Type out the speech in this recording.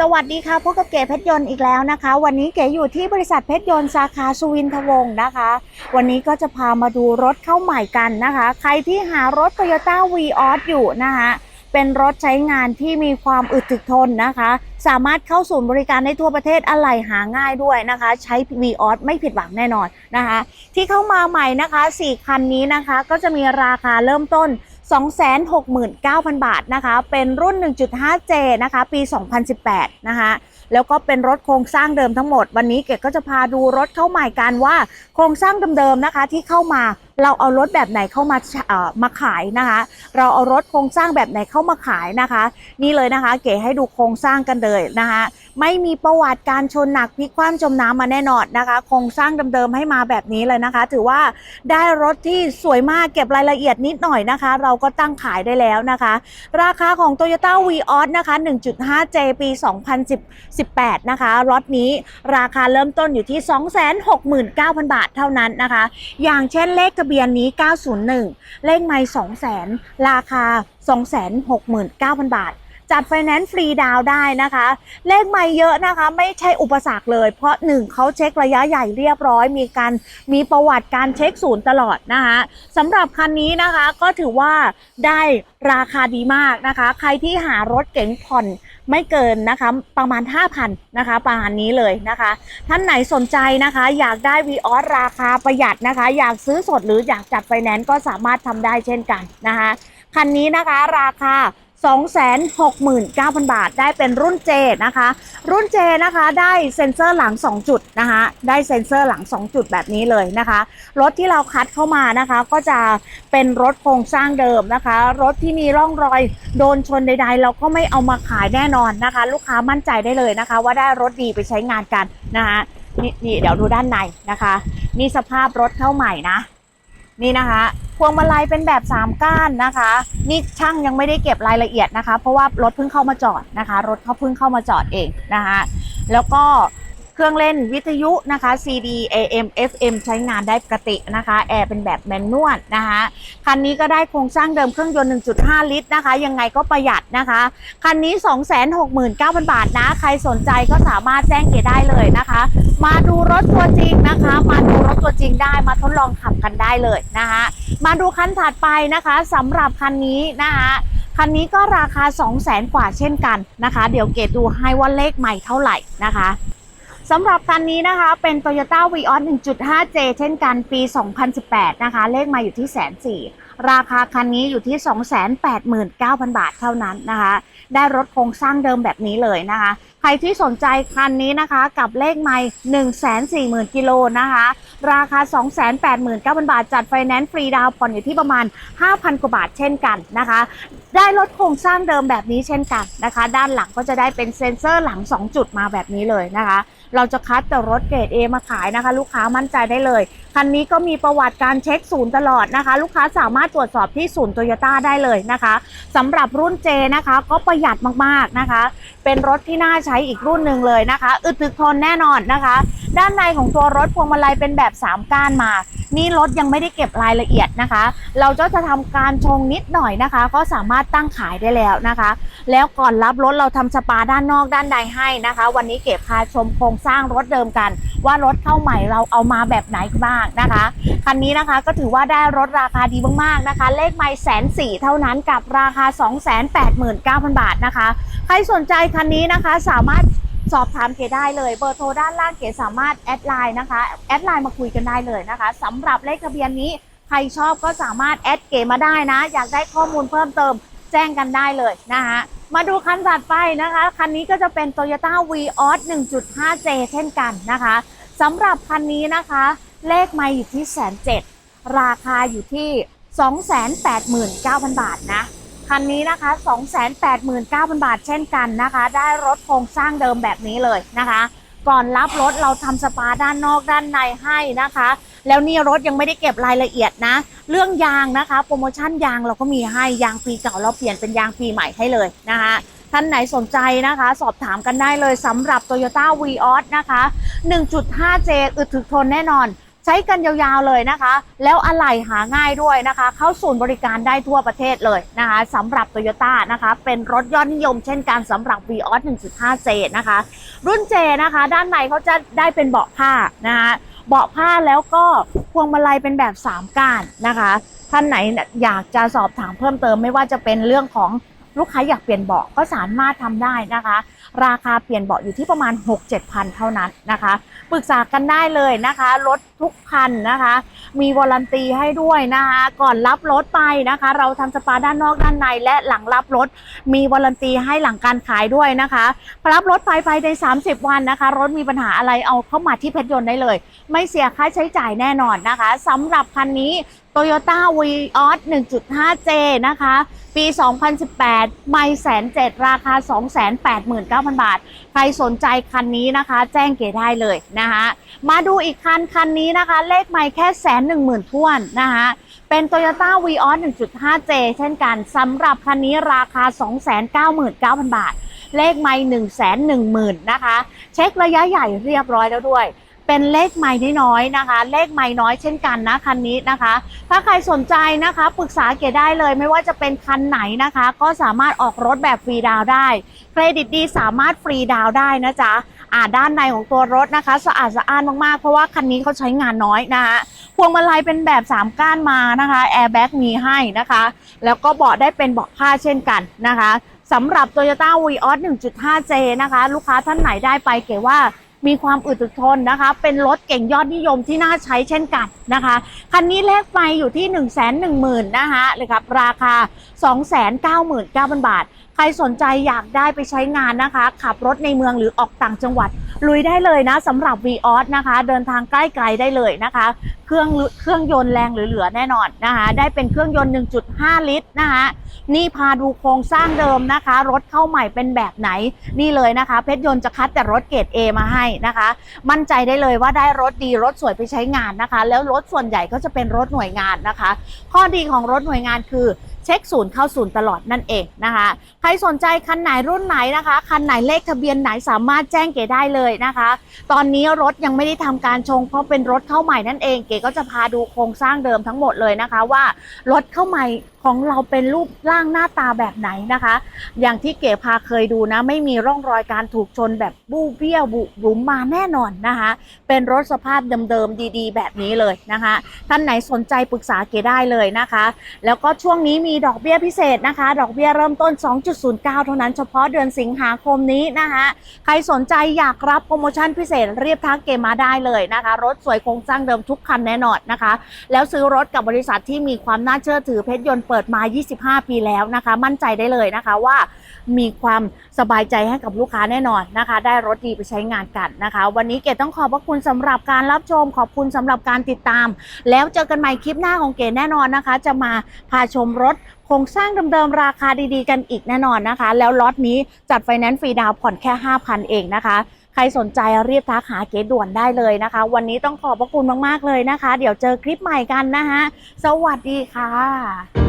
สวัสดีค่ะพบกับเก๋เพชรยนต์อีกแล้วนะคะ วันนี้เก๋อยู่ที่บริษัทเพชรยนต์สาขาสุวินทวงศ์นะคะ วันนี้ก็จะพามาดูรถเข้าใหม่กันนะคะ ใครที่หารถ Toyota v ีออสอยู่นะคะเป็นรถใช้งานที่มีความอึดถึกทนนะคะ สามารถเข้าศูนย์บริการได้ทั่วประเทศอะไหล่หาง่ายด้วยนะคะ ใช้ v ีออสไม่ผิดหวังแน่นอนนะคะ ที่เข้ามาใหม่นะคะ 4 คันนี้นะคะ ก็จะมีราคาเริ่มต้น 269,000 บาทนะคะ เป็นรุ่น 1.5J นะคะ ปี 2018 นะคะ แล้วก็เป็นรถโครงสร้างเดิมทั้งหมด วันนี้เกดก็จะพาดูรถเข้าใหม่กันว่าโครงสร้างเดิมๆนะคะที่เข้ามาเราเอารถแบบไหนเข้ามาเอ่อมาขายนะคะ เราเอารถโครงสร้างแบบไหนเข้ามาขายนะคะ นี่เลยนะคะ เก๋ให้ดูโครงสร้างกันเลยนะคะ ไม่มีประวัติการชนหนักพลิกคว่ำจมน้ำมาแน่นอนนะคะ โครงสร้างเดิมๆให้มาแบบนี้เลยนะคะ ถือว่าได้รถที่สวยมากเก็บรายละเอียดนิดหน่อยนะคะ เราก็ตั้งขายได้แล้วนะคะ ราคาของ Toyota v ีออสนะคะ 1.5J ปี 2018 นะคะรถนี้ราคาเริ่มต้นอยู่ที่ 269,000 บาทเท่านั้นนะคะ อย่างเช่นเลขทะเบียนนี้ 901 เลขไม่200,000 ราคา 269,000 บาท จัดไฟแนนซ์ฟรีดาวได้นะคะ เลขไม่เยอะนะคะ ไม่ใช่อุปสรรคเลย เพราะหนึ่งเขาเช็คระยะใหญ่เรียบร้อย มีการมีประวัติการเช็คศูนย์ตลอดนะคะสำหรับคันนี้นะคะก็ถือว่าได้ราคาดีมากนะคะ ใครที่หารถเก๋งผ่อน ไม่เกินนะคะประมาณ 5,000นะคะประมาณนี้เลยนะคะ ท่านไหนสนใจนะคะ อยากได้วีออสราคาประหยัดนะคะ อยากซื้อสดหรืออยากจัดไฟแนนซ์ก็สามารถทำได้เช่นกันนะคะคันนี้นะคะราคา 269,000 บาท ได้เป็นรุ่น J นะคะ รุ่น J นะคะได้เซ็นเซอร์หลัง 2 จุดนะคะ ได้เซ็นเซอร์หลัง 2 จุดแบบนี้เลยนะคะ รถที่เราคัดเข้ามานะคะ ก็จะเป็นรถโครงสร้างเดิมนะคะ รถที่มีร่องรอยโดนชนใด ๆ เราก็ไม่เอามาขายแน่นอนนะคะ ลูกค้ามั่นใจได้เลยนะคะ ว่าได้รถดีไปใช้งานกันนะคะนี่นี่เดี๋ยวดูด้านในนะคะ นี่สภาพรถเข้าใหม่นะ นี่นะคะ พวงมาลัยเป็นแบบ 3 ก้านนะคะ นี่ช่างยังไม่ได้เก็บรายละเอียดนะคะ เพราะว่ารถเพิ่งเข้ามาจอดนะคะ รถเขาเพิ่งเข้ามาจอดเองนะคะ แล้วก็ เครื่องเล่นวิทยุนะคะ CD AM FM ใช้งานได้ปกตินะคะ แอร์เป็นแบบแมนนวลนะคะ คันนี้ก็ได้โครงสร้างเดิมเครื่องยนต์ 1.5 ลิตรนะคะ ยังไงก็ประหยัดนะคะ คันนี้ 269,000 บาทนะ ใครสนใจก็สามารถแจ้งเกได้เลยนะคะ มาดูรถตัวจริงนะคะ มาดูรถตัวจริงได้มาทดลองขับกันได้เลยนะคะ มาดูคันถัดไปนะคะสำหรับคันนี้นะคะคันนี้ก็ราคา 2 0 0แสนกว่าเช่นกันนะคะ เดี๋ยวเกดดูให้ว่าเลขใหม่เท่าไหร่นะคะ สำหรับคันนี้นะคะเป็น Toyota v ีออส 1.5J เช่นกันปี 2018 นะคะ เลขมาอยู่ที่แสนสี่ราคาคันนี้อยู่ที่ 289,000 บาทเท่านั้นนะคะ ได้รถโครงสร้างเดิมแบบนี้เลยนะคะ ใครที่สนใจคันนี้นะคะกับเลขไม่140,000กิโลนะคะ ราคา 289,000 บาท จัดไฟแนนซ์ฟรีดาวน์ผ่อนอยู่ที่ประมาณ 5,000 กว่าบาทเช่นกันนะคะ ได้รถโครงสร้างเดิมแบบนี้เช่นกันนะคะ ด้านหลังก็จะได้เป็นเซ็นเซอร์หลัง 2 จุดมาแบบนี้เลยนะคะ เราจะคัดแต่รถเกรด A มาขายนะคะ ลูกค้ามั่นใจได้เลย คันนี้ก็มีประวัติการเช็คศูนย์ตลอดนะคะ ลูกค้าสามารถตรวจสอบที่ศูนย์โตโยต้าได้เลยนะคะสำหรับรุ่น J นะคะก็ประหยัดมากๆนะคะ เป็นรถที่น่าใช้อีกรุ่นหนึ่งเลยนะคะ อึดถึกทนแน่นอนนะคะ ด้านในของตัวรถพวงมาลัยเป็นแบบ 3 ก้านมา นี่รถยังไม่ได้เก็บรายละเอียดนะคะ เราก็จะทำการชงนิดหน่อยนะคะ ก็สามารถตั้งขายได้แล้วนะคะ แล้วก่อนรับรถเราทำสปาด้านนอกด้านในให้นะคะ วันนี้เก็บพาชมโครงสร้างรถเดิมกัน ว่ารถเข้าใหม่เราเอามาแบบไหนบ้างนะคะคันนี้นะคะก็ถือว่าได้รถราคาดีมากๆนะคะ เลขไม่แสนสี่เท่านั้นกับราคา 289,000 บาทนะคะ ใครสนใจคันนี้นะคะสามารถ สอบถามเกดได้เลย เบอร์โทรด้านล่างเกดสามารถแอดไลน์นะคะ แอดไลน์มาคุยกันได้เลยนะคะสำหรับเลขทะเบียนนี้ใครชอบก็สามารถแอดเกมาได้นะ อยากได้ข้อมูลเพิ่มเติมแจ้งกันได้เลยนะคะมาดูคันถัดไปนะคะ คันนี้ก็จะเป็น Toyota v ีออส 1.5J เช่นกันนะคะสำหรับคันนี้นะคะ เลขไม่อยู่ที่แสนเจ็ดราคาอยู่ที่ 289,000 บาทนะ คันนี้นะคะ 289,000 บาทเช่นกันนะคะ ได้รถโครงสร้างเดิมแบบนี้เลยนะคะ ก่อนรับรถเราทำสปาด้านนอกด้านในให้นะคะ แล้วนี่รถยังไม่ได้เก็บรายละเอียดนะ เรื่องยางนะคะ โปรโมชั่นยางเราก็มีให้ยางปีเก่าเราเปลี่ยนเป็นยางปีใหม่ให้เลยนะคะท่านไหนสนใจนะคะ สอบถามกันได้เลยสำหรับ Toyota v ีออสนะคะ 1.5J อึดถึกทนแน่นอน ใช้กันยาวๆเลยนะคะ แล้วอะไหล่หาง่ายด้วยนะคะ เข้าศูนย์บริการได้ทั่วประเทศเลยนะคะสำหรับ Toyota นะคะ เป็นรถยอดนิยมเช่นกันสำหรับ Vios 1.5J นะคะ รุ่น J นะคะ ด้านในเขาจะได้เป็นเบาะผ้านะคะเบาะผ้าแล้วก็พวงมาลัยเป็นแบบ 3ก้านนะคะ ท่านไหนอยากจะสอบถามเพิ่มเติมไม่ว่าจะเป็นเรื่องของลูกค้าอยากเปลี่ยนเบาะก็สามารถทำได้นะคะ ราคาเปลี่ยนเบาะอยู่ที่ประมาณ 6-7พันเท่านั้นนะคะ ปรึกษากันได้เลยนะคะ รถ ทุกคันนะคะ มีวอลันตีให้ด้วยนะคะ ก่อนรับรถไปนะคะ เราทำสปาด้านนอกด้านในและหลังรับรถ มีวอลันตีให้หลังการขายด้วยนะคะรับรถไปภายใน 30 วันนะคะ รถมีปัญหาอะไรเอาเข้ามาที่เพชรยนต์ได้เลย ไม่เสียค่าใช้จ่ายแน่นอนนะคะสำหรับคันนี้ Toyota Vios 1.5J นะคะ ปี 2018 ไม่แสนเจ็ดราคา 289,000 บาท ใครสนใจคันนี้นะคะ แจ้งเก๋ได้เลยนะคะ มาดูอีกคันคันนี้นะคะเลขไม่แค่แสนหนึ่งหมื่นท้วนนะคะเป็น Toyota Vios 1.5J เช่นกันสำหรับคันนี้ราคา 299,000 บาท เลขไม่1 1 0 0 0 0 นะคะ เช็คระยะใหญ่เรียบร้อยแล้วด้วยเป็นเลขไม้น้อยๆนะคะ เลขไม้น้อยเช่นกันนะคันนี้นะคะ ถ้าใครสนใจนะคะปรึกษาเก๋ได้เลยไม่ว่าจะเป็นคันไหนนะคะ ก็สามารถออกรถแบบฟรีดาวได้ เครดิตดีสามารถฟรีดาวได้นะจ๊ะ อ่าด้านในของตัวรถนะคะ สะอาดสะอ้านมากๆ เพราะว่าคันนี้เขาใช้งานน้อยนะคะพวงมาลัยเป็นแบบ 3 ก้านมานะคะแอร์แบ็กมีให้นะคะ แล้วก็เบาะได้เป็นเบาะผ้าเช่นกันนะคะสำหรับ Toyota Vios 1.5J นะคะ ลูกค้าท่านไหนได้ไปเก๋ว่า มีความอึดทนนะคะ เป็นรถเก่งยอดนิยมที่น่าใช้เช่นกันนะคะ คันนี้เลขไฟอยู่ที่ 1 1 0 0 0 0นะคะเลยครับราคา 299,000 บาท ใครสนใจอยากได้ไปใช้งานนะคะ ขับรถในเมืองหรือออกต่างจังหวัด ลุยได้เลยนะสำหรับ v ีออสนะคะ เดินทางใกล้ไกลได้เลยนะคะ เครื่องเครื่องยนต์แรงเหลือๆแน่นอนนะคะ ได้เป็นเครื่องยนต์ 1.5 ลิตรนะคะนี่พาดูโครงสร้างเดิมนะคะ รถเข้าใหม่เป็นแบบไหนนี่เลยนะคะ เพชรยนต์จะคัดแต่รถเกรด A มาให้นะคะ มั่นใจได้เลยว่าได้รถดีรถสวยไปใช้งานนะคะ แล้วรถส่วนใหญ่ก็จะเป็นรถหน่วยงานนะคะ ข้อดีของรถหน่วยงานคือ เช็คศูนย์เข้าศูนย์ตลอดนั่นเองนะคะ ใครสนใจคันไหนรุ่นไหนนะคะ คันไหนเลขทะเบียนไหนสามารถแจ้งเก๋ได้เลยนะคะ ตอนนี้รถยังไม่ได้ทำการชง เพราะเป็นรถเข้าใหม่นั่นเอง เก๋ก็จะพาดูโครงสร้างเดิมทั้งหมดเลยนะคะว่ารถเข้าใหม่ ของเราเป็นรูปร่างหน้าตาแบบไหนนะคะ อย่างที่เก๋พาเคยดูนะ ไม่มีร่องรอยการถูกชนแบบบู้เบี้ยวบุหรุมมาแน่นอนนะคะ เป็นรถสภาพเดิมๆดีๆ แบบนี้เลยนะคะ ท่านไหนสนใจปรึกษาเก๋ได้เลยนะคะ แล้วก็ช่วงนี้มีดอกเบี้ยพิเศษนะคะ ดอกเบี้ยเริ่มต้น 2.09 เท่านั้นเฉพาะเดือนสิงหาคมนี้นะคะ ใครสนใจอยากรับโปรโมชั่นพิเศษเรียบทักเกมมาได้เลยนะคะ รถสวยโครงสร้างเดิมทุกคันแน่นอนนะคะ แล้วซื้อรถกับบริษัทที่มีความน่าเชื่อถือเพชรยนต์เปิดมา 25 ปีแล้วนะคะ มั่นใจได้เลยนะคะว่ามีความสบายใจให้กับลูกค้าแน่นอนนะคะ ได้รถดีไปใช้งานกันนะคะ วันนี้เกดต้องขอบพระคุณสำหรับการรับชม ขอบคุณสำหรับการติดตาม แล้วเจอกันใหม่คลิปหน้าของเกดแน่นอนนะคะ จะมาพาชมรถโครงสร้างเดิมๆราคาดีๆ กันอีกแน่นอนนะคะ แล้วล็อตนี้จัดไฟแนนซ์ฟรีดาวน์ผ่อนแค่ 5,000 เองนะคะใครสนใจรีบทักหาเกดด่วนได้เลยนะคะ วันนี้ต้องขอบพระคุณมากๆเลยนะคะ เดี๋ยวเจอคลิปใหม่กันนะคะสวัสดีค่ะ